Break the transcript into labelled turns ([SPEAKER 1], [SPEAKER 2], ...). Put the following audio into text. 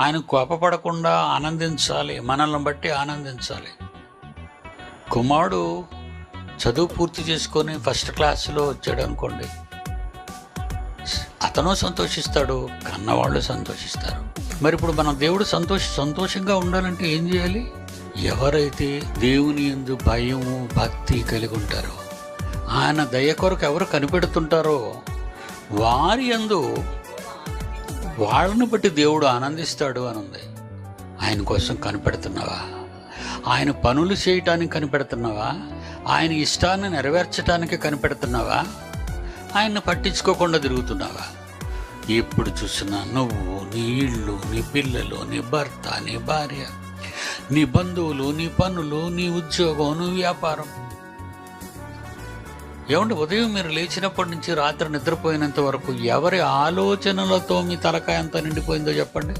[SPEAKER 1] ఆయన కోపపడకుండా ఆనందించాలి మనల్ని బట్టి ఆనందించాలి. కుమారుడు చదువు పూర్తి చేసుకొని ఫస్ట్ క్లాస్లో వచ్చాడు అనుకోండి. అతను సంతోషిస్తాడు కన్నవాళ్ళు సంతోషిస్తారు. మరి ఇప్పుడు మన దేవుడు సంతోష సంతోషంగా ఉండాలంటే ఏం చేయాలి? ఎవరైతే దేవుని ఎందు భయము భక్తి కలిగి ఉంటారో ఆయన దయ కొరకు ఎవరు కనిపెడుతుంటారో వారి యందు వాళ్ళని బట్టి దేవుడు ఆనందిస్తాడు అని ఉంది. ఆయన కోసం కనిపెడుతున్నావా? ఆయన పనులు చేయటానికి కనిపెడుతున్నావా? ఆయన ఇష్టాన్ని నెరవేర్చడానికి కనిపెడుతున్నావా? ఆయన్ని పట్టించుకోకుండా తిరుగుతున్నావా? ఎప్పుడు చూసినా నువ్వు నీ ఇళ్ళు నీ పిల్లలు నీ భర్త నీ భార్య నీ బంధువులు నీ పనులు నీ ఉద్యోగం నీ వ్యాపారం ఏమంటే ఉదయం మీరు లేచినప్పటి నుంచి రాత్రి నిద్రపోయినంత వరకు ఎవరి ఆలోచనలతో మీ తలకాయ అంతా నిండిపోయిందో చెప్పండి.